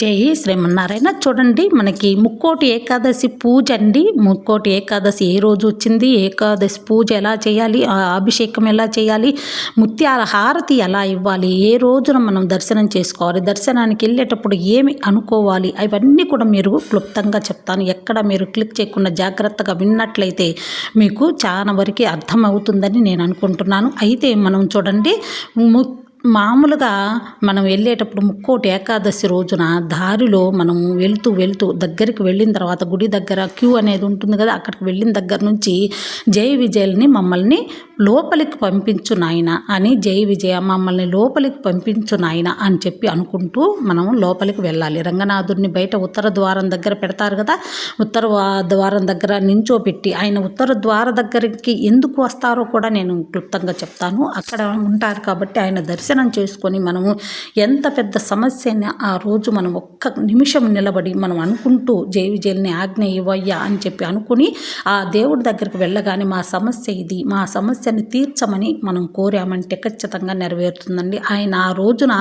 జై శ్రీమన్నారాయణ. చూడండి మనకి ముక్కోటి ఏకాదశి పూజ అండి. ముక్కోటి ఏకాదశి ఏ రోజు వచ్చింది? ఏకాదశి పూజ ఎలా చేయాలి? అభిషేకం ఎలా చేయాలి? ముత్యాల హారతి ఎలా ఇవ్వాలి? ఏ రోజున మనం దర్శనం చేసుకోవాలి? దర్శనానికి వెళ్ళేటప్పుడు ఏమి అనుకోవాలి? అవన్నీ కూడా మీరు క్లుప్తంగా చెప్తాను. ఎక్కడ మీరు క్లిక్ చేయకుండా జాగ్రత్తగా విన్నట్లయితే మీకు చాలా వరకు అర్థమవుతుందని నేను అనుకుంటున్నాను. అయితే మనం చూడండి ము మామూలుగా మనం వెళ్ళేటప్పుడు ముక్కోటి ఏకాదశి రోజున దారిలో మనం వెళ్తూ వెళ్తూ దగ్గరికి వెళ్ళిన తర్వాత గుడి దగ్గర క్యూ అనేది ఉంటుంది కదా అక్కడికి వెళ్ళిన దగ్గర నుంచి జై విజయల్ని మమ్మల్ని లోపలికి పంపించు నాయన అని జై విజయ మమ్మల్ని లోపలికి పంపించు నాయన అని చెప్పి అనుకుంటూ మనం లోపలికి వెళ్ళాలి. రంగనాథుడిని బయట ఉత్తర ద్వారం దగ్గర పెడతారు కదా? ఉత్తర ద్వారం దగ్గర నించోపెట్టి ఆయన ఉత్తర ద్వార దగ్గరికి ఎందుకు వస్తారో కూడా నేను క్లుప్తంగా చెప్తాను. అక్కడ ఉంటారు కాబట్టి ఆయన దర్శనం చేసుకొని మనము ఎంత పెద్ద సమస్యని ఆ రోజు మనం ఒక్క నిమిషం నిలబడి మనం అనుకుంటూ జై విజయల్ని ఆజ్ఞ ఇవ్వయ్యా అని చెప్పి అనుకుని ఆ దేవుడి దగ్గరికి వెళ్ళగానే మా సమస్య ఇది మా సమస్య సమస్యను తీర్చమని మనం కోరామంటే ఖచ్చితంగా నెరవేరుతుందండి. ఆయన ఆ రోజున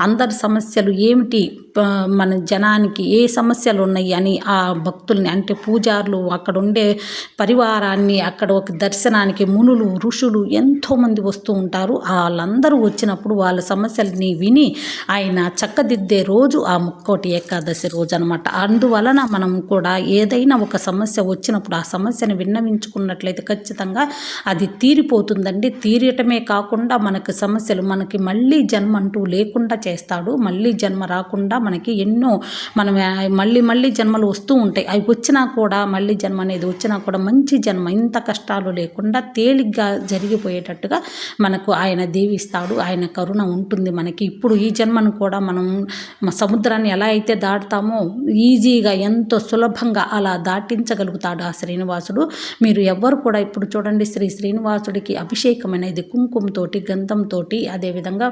అందరి సమస్యలు ఏమిటి? మన జనానికి ఏ సమస్యలు ఉన్నాయి అని ఆ భక్తుల్ని అంటే పూజారులు అక్కడ ఉండే పరివారాన్ని అక్కడ ఒక దర్శనానికి మునులు ఋషులు ఎంతోమంది వస్తూ ఉంటారు. వాళ్ళందరూ వచ్చినప్పుడు వాళ్ళ సమస్యల్ని విని ఆయన చక్కదిద్దే రోజు ఆ ముక్కోటి ఏకాదశి రోజు అనమాట అందువలన మనం కూడా ఏదైనా ఒక సమస్య వచ్చినప్పుడు ఆ సమస్యను విన్నవించుకున్నట్లయితే ఖచ్చితంగా అది తీరిపోతుందండి తీరటమే కాకుండా మనకు సమస్యలు మనకి మళ్ళీ జన్మ అంటూ లేకుండా చేస్తాడు. మళ్ళీ జన్మ రాకుండా మనకి ఎన్నో మనం మళ్ళీ మళ్ళీ జన్మలు వస్తూ ఉంటాయి. అవి వచ్చినా కూడా మళ్ళీ జన్మ అనేది వచ్చినా కూడా మంచి జన్మ. ఇంత కష్టాలు లేకుండా తేలిగ్గా జరిగిపోయేటట్టుగా మనకు ఆయన దీవిస్తాడు. ఆయన కరుణ ఉంటుంది మనకి. ఇప్పుడు ఈ జన్మను కూడా మనం సముద్రాన్ని ఎలా అయితే దాటుతామో ఈజీగా ఎంతో సులభంగా అలా దాటించగలుగుతాడు ఆ శ్రీనివాసుడు. మీరు ఎవ్వరు కూడా ఇప్పుడు చూడండి శ్రీ శ్రీనివాసుడికి అభిషేకం అనేది కుంకుమతోటి గంధంతోటి అదేవిధంగా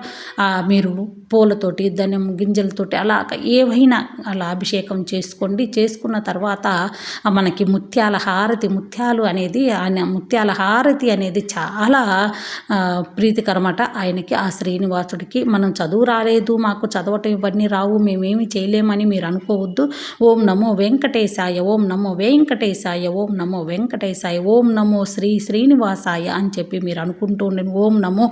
మీరు పూలతోటి ధనం గింజలతోటి అలా ఏవైనా అలా అభిషేకం చేసుకోండి. చేసుకున్న తర్వాత మనకి ముత్యాల హారతి ముత్యాలు అనేది ఆయన ముత్యాల హారతి అనేది చాలా ఆ, ప్రీతికరమట. ఆయనకి ఆ శ్రీనివాసుడికి మనం చదువు రాలేదు మాకు చదవటం ఇవన్నీ రావు మేమేమి చేయలేమని మీరు అనుకోవద్దు. ఓం నమో వెంకటేశాయ ఓం నమో వెంకటేశాయ ఓం నమో వెంకటేశాయ ఓం నమో శ్రీ శ్రీనివాసాయ అని చెప్పి చెప్పి మీరు అనుకుంటూ ఉండండి. ఓం నమో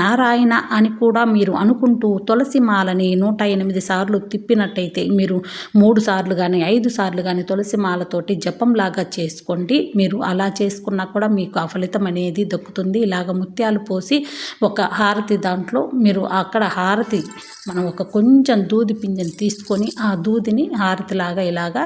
నారాయణ అని కూడా మీరు అనుకుంటూ తులసి మాలని నూట ఎనిమిది సార్లు తిప్పినట్టయితే మీరు మూడు సార్లు కానీ ఐదు సార్లు కానీ తులసి మాలతోటి జపంలాగా చేసుకోండి. మీరు అలా చేసుకున్నా కూడా మీకు ఆ ఫలితం అనేది దక్కుతుంది. ఇలాగ ముత్యాలు పోసి ఒక హారతి దాంట్లో మీరు అక్కడ హారతి మనం ఒక కొంచెం దూది పింజని తీసుకొని ఆ దూదిని హారతిలాగా ఇలాగా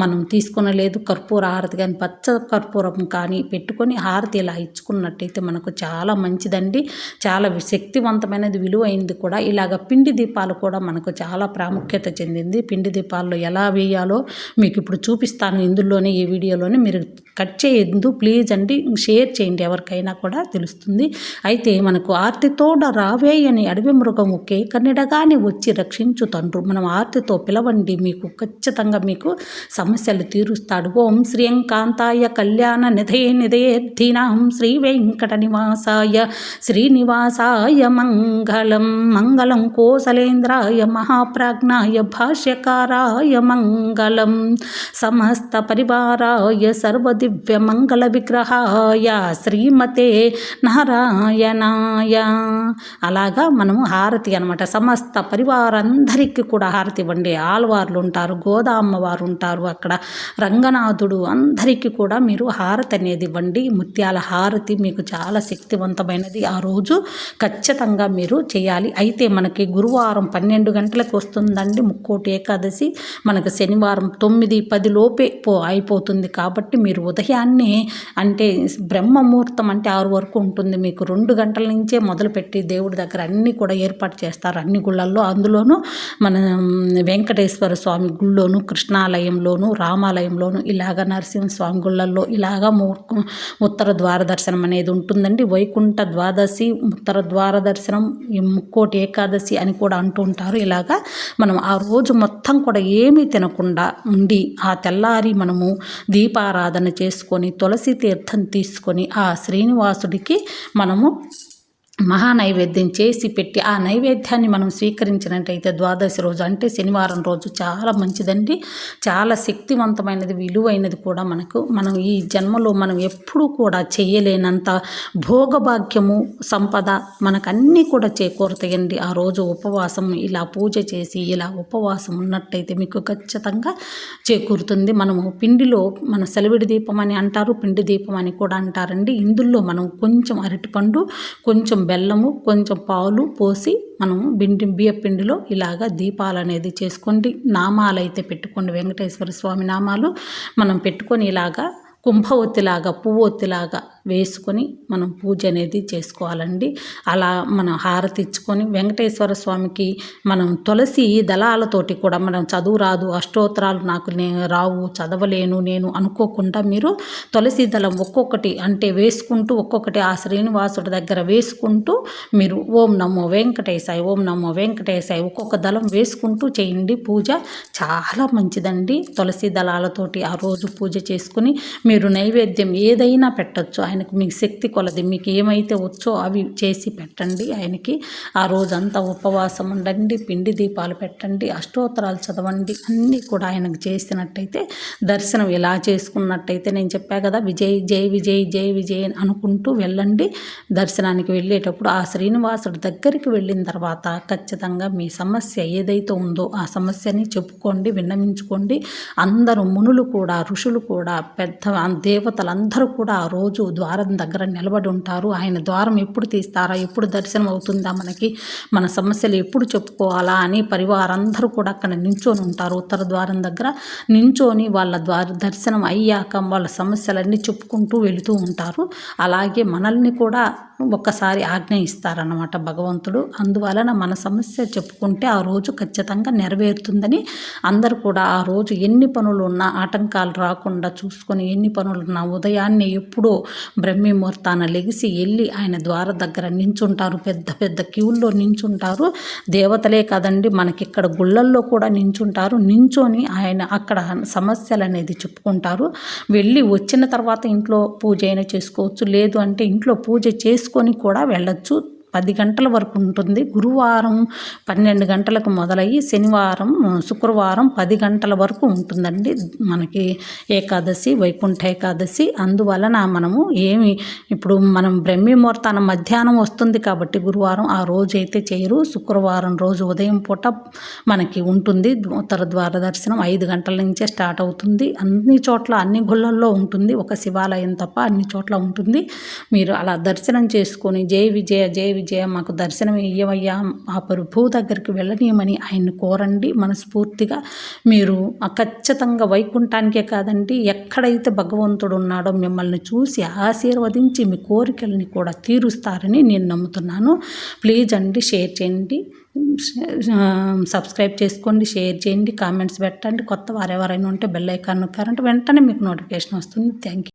మనం తీసుకొనలేదు. కర్పూర హారతి కానీ పచ్చ కర్పూరం కానీ పెట్టుకొని హారతి ఇలా ఇచ్చుకున్నట్టయితే మనకు చాలా మంచిదండి. చాలా వి- శక్తివంతమైనది విలువైంది కూడా. ఇలాగ పిండి దీపాలు కూడా మనకు చాలా ప్రాముఖ్యత చెందింది. పిండి దీపాల్లో ఎలా వేయాలో మీకు ఇప్పుడు చూపిస్తాను. ఇందులోనే ఈ వీడియోలోనే మీరు కట్ చేయొద్దు ప్లీజ్ అండి షేర్ చేయండి ఎవరికైనా కూడా తెలుస్తుంది. అయితే మనకు ఆర్తితోడ రావే అని అడవి మృగము కన్నడగానే వచ్చి రక్షించు తండ్రు. మనం ఆర్తితో పిలవండి మీకు ఖచ్చితంగా మీకు సమస్యలు తీరుస్తాడు. ఓం శ్రీయంకాంతాయ కళ్యాణ నిధే నిధేర్థినాం శ్రీ వెంకట నివాసాయ శ్రీనివాసాయ మంగళం మంగళం కోసలేంద్రాయ మహాప్రాజ్ఞాయ భాష్యకారాయ మంగళం సమస్త పరివారాయ సర్వదివ్య మంగళ విగ్రహాయ శ్రీమతే నారాయణాయ. అలాగా మనము హారతి అనమాట సమస్త పరివారందరికీ కూడా హారతి ఇవ్వండి. ఆల్వార్లు ఉంటారు గోదామ్మ వారు ఉంటారు అక్కడ. రంగనాథుడు అందరికీ కూడా మీరు హారతి అనేది ఇవ్వండి. ముత్యాల హారతి మీకు చాలా శక్తివంతమైనది. ఆ రోజు ఖచ్చితంగా మీరు చేయాలి. అయితే మనకి గురువారం పన్నెండు గంటలకు వస్తుందండి. ముక్కోటి ఏకాదశి. మనకు శనివారం తొమ్మిది పది లోపే పో అయిపోతుంది కాబట్టి మీరు ఉదయాన్నే అంటే బ్రహ్మ ముహూర్తం అంటే ఆరు వరకు ఉంటుంది. మీకు రెండు గంటల నుంచే మొదలుపెట్టి దేవుడి దగ్గర అన్నీ కూడా ఏర్పాటు చేస్తారు. అన్ని గుళ్ళల్లో అందులోనూ మన వెంకటేశ్వర స్వామి గుళ్ళోను కృష్ణాలయంలోను రామాలయంలోను ఇలాగ నరసింహస్వామి గుళ్ళల్లో ఇలాగ ఉత్తర ద్వార దర్శనం అనేది ఉంటుందండి. వైకుంఠ ద్వాదశి ఉత్తర ద్వార దర్శనం ముక్కోటి ఏకాదశి అని కూడా అంటూ ఉంటారు. ఇలాగా మనం ఆ రోజు మొత్తం కూడా ఏమీ తినకుండా ఉండి ఆ తెల్లారి మనము దీపారాధన చేసుకొని తులసి తీర్థం తీసుకొని ఆ శ్రీనివాసుడికి మనము మహా నైవేద్యం చేసి పెట్టి ఆ నైవేద్యాన్ని మనం స్వీకరించినట్టయితే ద్వాదశి రోజు అంటే శనివారం రోజు చాలా మంచిదండి. చాలా శక్తివంతమైనది విలువైనది కూడా మనకు. మనం ఈ జన్మలో మనం ఎప్పుడూ కూడా చేయలేనంత భోగభాగ్యము సంపద మనకన్నీ కూడా చేకూరుతాయండి. ఆ రోజు ఉపవాసం ఇలా పూజ చేసి ఇలా ఉపవాసం ఉన్నట్టయితే మీకు ఖచ్చితంగా చేకూరుతుంది. మనము పిండిలో మన సెలవిడి దీపం అని అంటారు పిండి దీపం అని కూడా అంటారండి. ఇందులో మనం కొంచెం అరటిపండు కొంచెం బెల్లము కొంచెం పాలు పోసి మనము బిండి బియ్య పిండిలో ఇలాగ దీపాలు అనేది చేసుకోండి. నామాలు అయితే పెట్టుకోండి. వెంకటేశ్వర స్వామి నామాలు మనం పెట్టుకొని ఇలాగా కుంభవత్తిలాగా పువ్వొత్తిలాగా వేసుకొని మనం పూజ అనేది చేసుకోవాలండి. అలా మనం హారతి ఇచ్చుకొని వెంకటేశ్వర స్వామికి మనం తులసి దళాలతోటి కూడా మనం చదువు రాదు అష్టోత్తరాలు నాకు నే రావు చదవలేను నేను అనుకోకుండా మీరు తులసి దళం ఒక్కొక్కటి అంటే వేసుకుంటూ ఒక్కొక్కటి ఆ శ్రీనివాసుడి దగ్గర వేసుకుంటూ మీరు ఓం నమో వెంకటేశాయ ఓం నమో వెంకటేశాయ ఒక్కొక్క దళం వేసుకుంటూ చేయండి పూజ. చాలా మంచిదండి. తులసి దళాలతోటి ఆ రోజు పూజ చేసుకుని మీరు నైవేద్యం ఏదైనా పెట్టచ్చు. ఆయనకు మీకు శక్తి కొలది మీకు ఏమైతే వచ్చో అవి చేసి పెట్టండి ఆయనకి. ఆ రోజంతా ఉపవాసం ఉండండి పిండి దీపాలు పెట్టండి అష్టోత్తరాలు చదవండి అన్నీ కూడా ఆయనకు చేసినట్టయితే దర్శనం ఎలా చేసుకున్నట్టయితే నేను చెప్పా కదా విజయ్ జై విజయ్ జై విజయ్ అనుకుంటూ వెళ్ళండి. దర్శనానికి వెళ్ళేటప్పుడు ఆ శ్రీనివాసుడి దగ్గరికి వెళ్ళిన తర్వాత ఖచ్చితంగా మీ సమస్య ఏదైతే ఉందో ఆ సమస్యని చెప్పుకోండి విన్నమించుకోండి అందరూ మునులు కూడా ఋషులు కూడా పెద్ద దేవతలందరూ కూడా ఆ రోజు ద్వారం దగ్గర నిలబడి ఉంటారు. ఆయన ద్వారం ఎప్పుడు తీస్తారా? ఎప్పుడు దర్శనం అవుతుందా మనకి? మన సమస్యలు ఎప్పుడు చెప్పుకోవాలా అని పరివారందరూ కూడా అక్కడ నించొని ఉంటారు. ఉత్తర ద్వారం దగ్గర నించొని వాళ్ళ ద్వార దర్శనం అయ్యాక వాళ్ళ సమస్యలన్నీ చెప్పుకుంటూ వెళుతూ ఉంటారు. అలాగే మనల్ని కూడా ఒక్కసారి ఆజ్ఞ ఇస్తారన్నమాట భగవంతుడు. అందువలన మన సమస్య చెప్పుకుంటే ఆ రోజు ఖచ్చితంగా నెరవేరుతుందని అందరూ కూడా ఆ రోజు ఎన్ని పనులు ఉన్నా ఆటంకాలు రాకుండా చూసుకొని ఎన్ని పనులు ఉన్నా ఉదయాన్నే ఎప్పుడో బ్రహ్మి ముహూర్తాన లెగిసి వెళ్ళి ఆయన ద్వార దగ్గర నించుంటారు. పెద్ద పెద్ద క్యూల్లో నించుంటారు. దేవతలే కాదండి మనకి ఇక్కడ గుళ్ళల్లో కూడా నించుంటారు. నించొని ఆయన అక్కడ సమస్యలు అనేది చెప్పుకుంటారు. వెళ్ళి వచ్చిన తర్వాత ఇంట్లో పూజ అయినా చేసుకోవచ్చు. లేదు అంటే ఇంట్లో పూజ చేసుకొని కూడా వెళ్ళచ్చు. పది గంటల వరకు ఉంటుంది. గురువారం పన్నెండు గంటలకు మొదలయ్యి శనివారం శుక్రవారం పది గంటల వరకు ఉంటుందండి. మనకి ఏకాదశి వైకుంఠ ఏకాదశి. అందువలన మనము ఏమి ఇప్పుడు మనం బ్రహ్మీ ముహూర్తాన మధ్యాహ్నం వస్తుంది కాబట్టి గురువారం ఆ రోజు అయితే చేయరు. శుక్రవారం రోజు ఉదయం పూట మనకి ఉంటుంది. ఉత్తర ద్వార దర్శనం ఐదు గంటల నుంచే స్టార్ట్ అవుతుంది. అన్ని చోట్ల అన్ని గుళ్ళల్లో ఉంటుంది. ఒక శివాలయం తప్ప అన్ని చోట్ల ఉంటుంది. మీరు అలా దర్శనం చేసుకొని జై విజయ జై విజయ మాకు దర్శనం ఇయ్యవయ్యా. ఆ ప్రభు దగ్గరికి వెళ్ళనీయమని ఆయన్ని కోరండి. మనస్ఫూర్తిగా మీరు ఖచ్చితంగా వైకుంఠానికే కాదండి ఎక్కడైతే భగవంతుడు ఉన్నాడో మిమ్మల్ని చూసి ఆశీర్వదించి మీ కోరికల్ని కూడా తీరుస్తారని నేను నమ్ముతున్నాను. ప్లీజ్ అండి షేర్ చేయండి. సబ్స్క్రైబ్ చేసుకోండి షేర్ చేయండి కామెంట్స్ పెట్టండి. కొత్త వారెవరైనా ఉంటే బెల్ ఐకాన్ నొక్కారంటే వెంటనే మీకు నోటిఫికేషన్ వస్తుంది. Thank you.